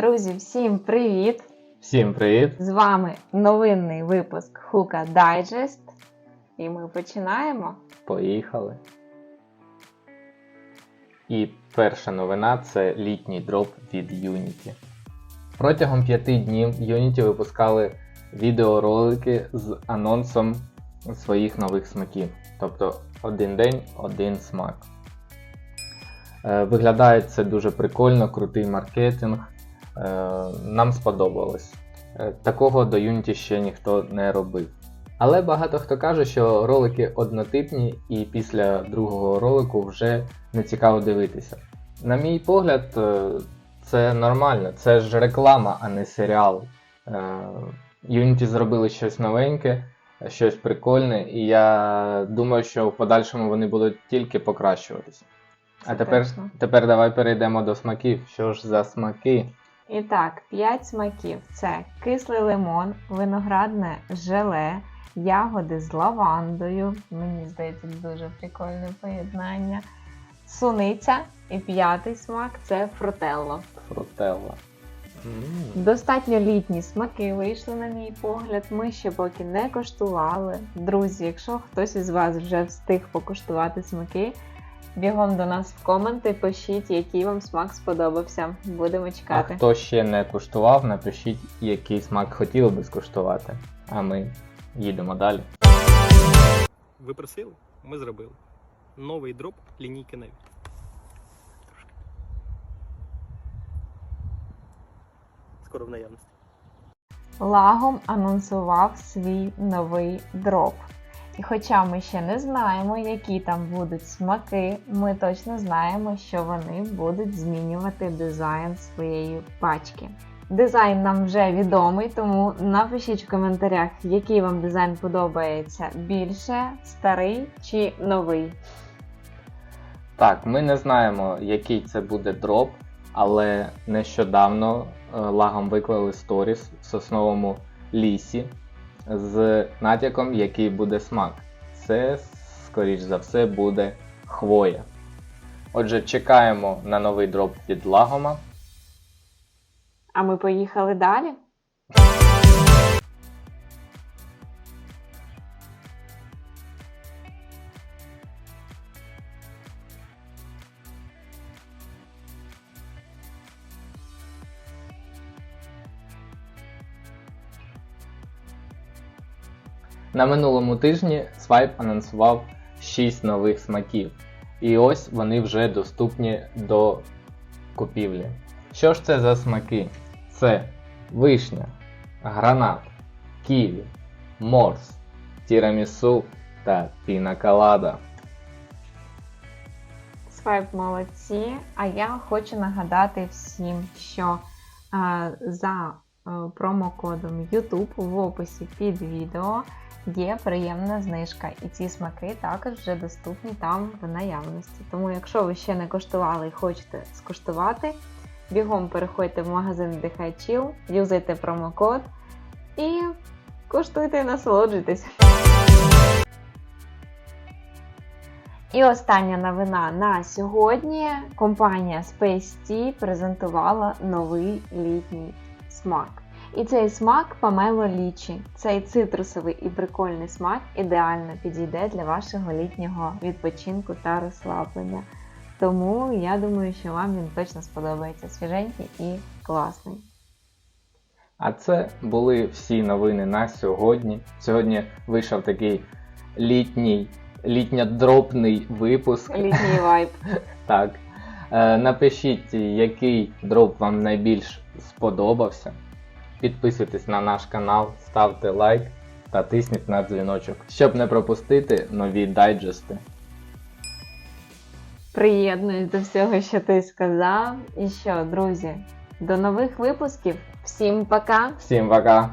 Друзі, всім привіт! Всім привіт! З вами новинний випуск Хука Digest. І ми починаємо. Поїхали. І перша новина це літній дроп від Unity. Протягом п'яти днів Unity випускали відеоролики з анонсом своїх нових смаків. Тобто один день, один смак. Е, Виглядає це дуже прикольно, крутий маркетинг. Е, Нам сподобалось. Е, Такого до Unity ще ніхто не робив. Але багато хто каже, що ролики однотипні і після другого ролику вже не цікаво дивитися. На мій погляд, е, це нормально, це ж реклама, а не серіал. Unity зробили щось новеньке, щось прикольне, і я думаю, що в подальшому вони будуть тільки покращуватися. А тепер, тепер давай перейдемо до смаків. Що ж за смаки? І так, 5 смаків: це кислий лимон, виноградне желе, ягоди з лавандою. Мені здається, дуже прикольне поєднання. Суниця. І п'ятий смак це фрутелло. Фрутелла. М. Достатньо літні смаки вийшли, на мій погляд. Ми ще поки не коштували. Друзі, якщо хтось із вас вже встиг покуштувати смаки, бігом до нас в коменти пишіть, який вам смак сподобався. Будемо А чекати. хто ще не куштував, напишіть, який смак хотіли би скуштувати. А ми їдемо далі. Ви просили, ми зробили. Новий дроп лінійки. Трошки. Скоро в наявності. Лагом анонсував свій новий дроп. І хоча ми ще не знаємо, які там будуть смаки, ми точно знаємо, що вони будуть змінювати дизайн своєї пачки. Дизайн нам вже відомий, тому напишіть в коментарях, який вам дизайн подобається більше, старий чи новий. Так, ми не знаємо, який це буде дроп, але нещодавно е, лагом виклали сторіс в сосновому лісі з натяком, який буде смак. Це, скоріш за все, буде хвоя. Отже, чекаємо на новий дроп від лагома. А ми поїхали далі. На минулому тижні Swipe анонсував 6 нових смаків, і ось вони вже доступні до купівлі. Що ж це за смаки? Це вишня, гранат, ківі, морс, тірамісу та пінакалада. Свайп молодці. А я хочу нагадати всім, що е, за е, промокодом YouTube в описі під відео є приємна знижка. І ці смаки також вже доступні там в наявності. Тому, якщо ви ще не коштували і хочете скуштувати, бігом переходьте в магазин Дихай Chill, юзайте промокод і куштуйте і насолоджуйтесь. І остання новина на сьогодні. Компанія Space Tea презентувала новий літній смак. І цей смак помело лічі. Цей цитрусовий і прикольний смак ідеально підійде для вашого літнього відпочинку та розслаблення. Тому я думаю, що вам він точно сподобається свіженький і класний. А це були всі новини на сьогодні. Сьогодні вийшов такий літній, літньодропний випуск. Літній вайб. Так. Е, напишіть, який дроп вам найбільш сподобався. Підписуйтесь на наш канал, ставте лайк та тисніть на дзвіночок, щоб не пропустити нові дайджести. Приєднуюсь до всього, що ти сказав. І що, друзі, до нових випусків. Всім пока! Всім пока!